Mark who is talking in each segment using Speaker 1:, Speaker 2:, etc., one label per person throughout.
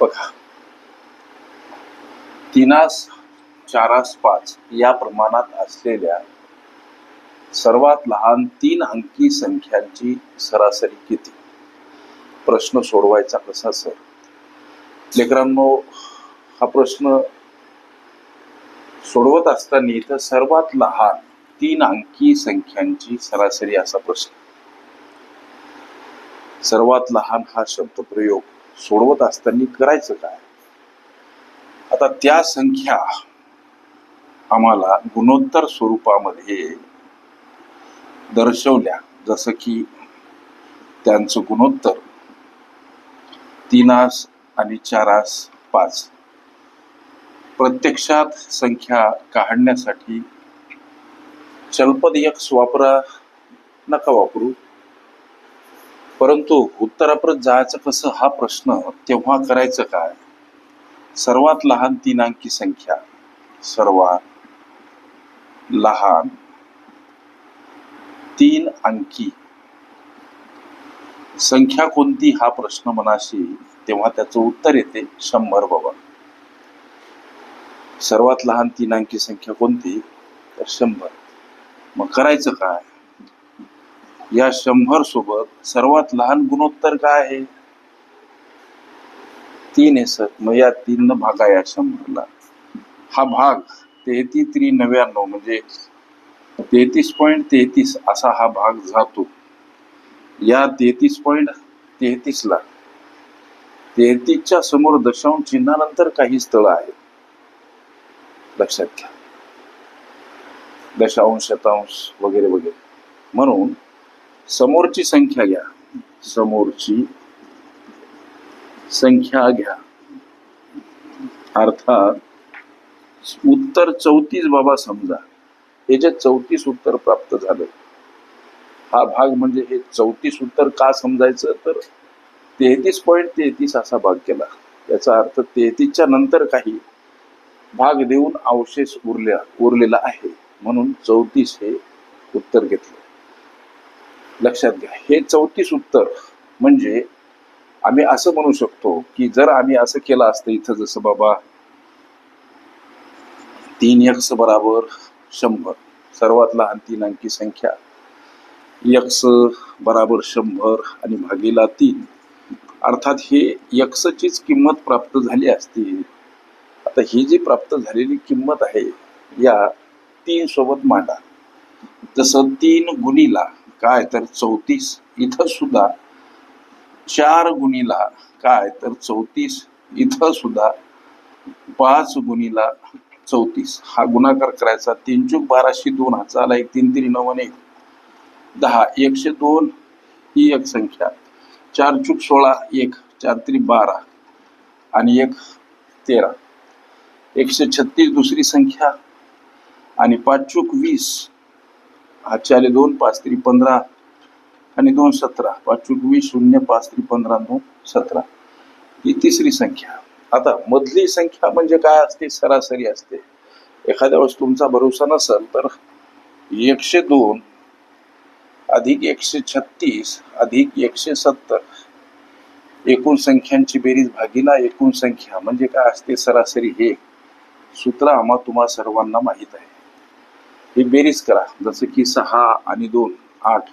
Speaker 1: बघा. तीनास चारास पाच या प्रमाणात असलेल्या सर्वात लहान तीन अंकी संख्यांची सरासरी किती? प्रश्न सोडवायचा कसा सर? लेकरांनो हा प्रश्न सोडवत असताना इथं सर्वात लहान तीन अंकी संख्यांची सरासरी असा प्रश्न. सर्वात लहान हा शब्द प्रयोग सोडवत असताना करायचं काय? आता त्या संख्या आम्हाला गुणोत्तर स्वरूपामध्ये दर्शवल्या. जसं की त्यांचं गुणोत्तर तीनास आणि चारास पाच. प्रत्यक्षात संख्या काढण्यासाठी चलपद यक्स वापरा नका वापरू. परंतु उत्तरापर्यंत जायचं कसं हा प्रश्न तेव्हा करायचं काय? सर्वात लहान तीन अंकी संख्या सर्वात लहान तीन अंकी. संख्या कोणती? हा प्रश्न मनाशी तेव्हा त्याचं उत्तर येते शंभर बाबा. सर्वात लहान तीन अंकी संख्या कोणती? तर शंभर. मग करायचं काय? या शंभर सोबत सर्वात लहान गुणोत्तर काय आहे? तीन आहे सर. मग या तीन भागा या शंभरला. हा भाग तेहतीस त्रि नव्याण्णव म्हणजे तेहतीस पॉईंट तेहतीस असा हा भाग जातो. या तेहतीस पॉईंट तेहतीसला तेहतीसच्या समोर दशांश चिन्हानंतर काही स्थळ आहेत. लक्षात घ्या. दशांश शतांश वगैरे वगैरे. म्हणून समोरची संख्या घ्या. समोरची संख्या घ्या. अर्थात उत्तर चौतीस बाबा समजा. हे जे चौतीस उत्तर प्राप्त झालं हा भाग म्हणजे हे चौतीस उत्तर का समजायचं? तर तेहतीस पॉईंट तेहतीस असा भाग केला. याचा अर्थ तेहतीसच्या नंतर काही भाग देऊन अवशेष उरल्या उरलेला आहे. म्हणून चौतीस हे उत्तर घेतलं. लक्षात घ्या. हे चौतीस उत्तर म्हणजे आम्ही असं म्हणू शकतो की जर आम्ही असं केलं असतं इथं जसं बाबा तीन यक्स बराबर शंभर. सर्वात लहान तीन अंकी संख्या. यक्स बराबर शंभर आणि भागीला तीन. अर्थात हे यक्सचीच किंमत प्राप्त झाली असती. आता ही जी प्राप्त झालेली किंमत आहे या तीन सोबत मांडा. जसं तीन गुणीला काय तर चौतीस इथं सुद्धा चार गुणीला काय तर चौतीस इथं सुद्धा पाच गुणीला चौतीस. हा गुणाकार करायचा. तीन चूक बाराशे दोन. हा चाला एक तीन तीन नऊ आणि एक. दहा. एकशे दोन ही एक संख्या. चार चूक सोळा एक. चार त्री बारा. आणि एक तेरा. एकशे छत्तीस दुसरी संख्या. आणि पाच चूक वीस. हा आले दोन पाच त्री पंधरा आणि दोन सतरा. पाच चूक वीस शून्य पाच त्री पंधरा दोन सतरा. ही तिसरी संख्या. आता मधली संख्या म्हणजे काय असते? सरासरी असते. एखाद्या वेळेस तुमचा भरोसा नसेल तर एकशे दोन अधिक एकशे छत्तीस अधिक एकशे सत्तर. एकूण संख्यांची बेरीज भागीला एकूण संख्या. म्हणजे काय असते? सरासरी हे. सूत्र आम्हा तुम्हा सर्वांना माहीत आहे. ही बेरीज करा. जसं की सहा आणि दोन आठ.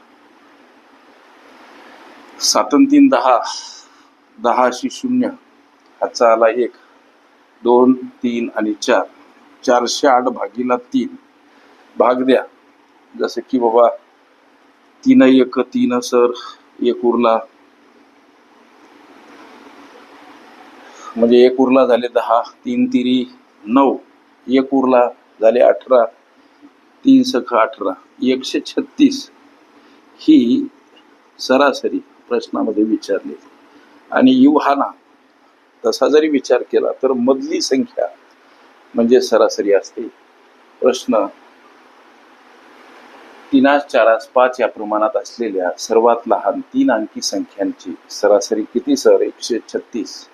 Speaker 1: सातन तीन दहा दहाशी शून्य. हाचा आला एक दोन तीन आणि चार. चारशे आठ भागीला तीन. भाग द्या. जसं की बाबा तीन एक तीन सर एक उरला. म्हणजे एक उरला झाले दहा तीन तिरी नऊ. एक उरला झाले अठरा. तीन सख अठरा एकशे छत्तीस ही सरासरी प्रश्नामध्ये विचारली. आणि युहाना तसा जरी विचार केला तर मधली संख्या म्हणजे सरासरी असते. प्रश्न तीनास चारास पाच या प्रमाणात असलेल्या सर्वात लहान तीन अंकी संख्यांची सरासरी किती सर? एकशे छत्तीस.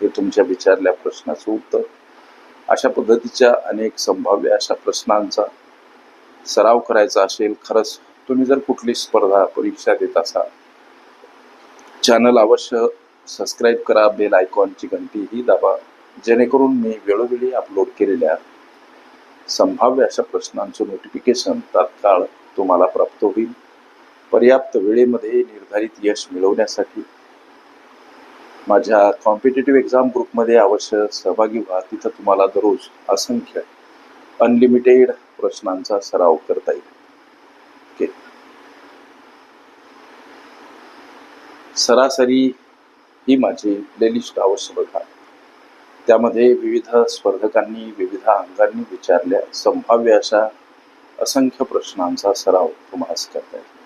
Speaker 1: हे तुमच्या विचारल्या प्रश्नाचं उत्तर. अशा पद्धतीच्या अनेक संभाव्य अशा प्रश्नांचा सराव करायचा असेल खरंच तुम्ही जर कुठली स्पर्धा परीक्षा देत असाल चॅनल अवश्य सबस्क्राईब करा बेल आयकॉनची घंटी ही दाबा जेणेकरून मी वेळोवेळी अपलोड केलेल्या संभाव्य अशा प्रश्नांचं नोटिफिकेशन तात्काळ तुम्हाला प्राप्त होईल. पर्याप्त वेळेमध्ये निर्धारित यश मिळवण्यासाठी माझ्या कॉम्पिटेटिव्ह एक्झाम ग्रुपमध्ये अवश्य सहभागी व्हा. तिथं तुम्हाला दररोज असंख्य अनलिमिटेड प्रश्नांचा सराव करता येईल. ओके सरासरी ही माझी प्लेलिस्ट अवश्य बघा त्यामध्ये विविध स्पर्धकांनी विविध अंगांनी विचारल्या संभाव्य अशा असंख्य प्रश्नांचा सराव तुम्हाला करता येईल.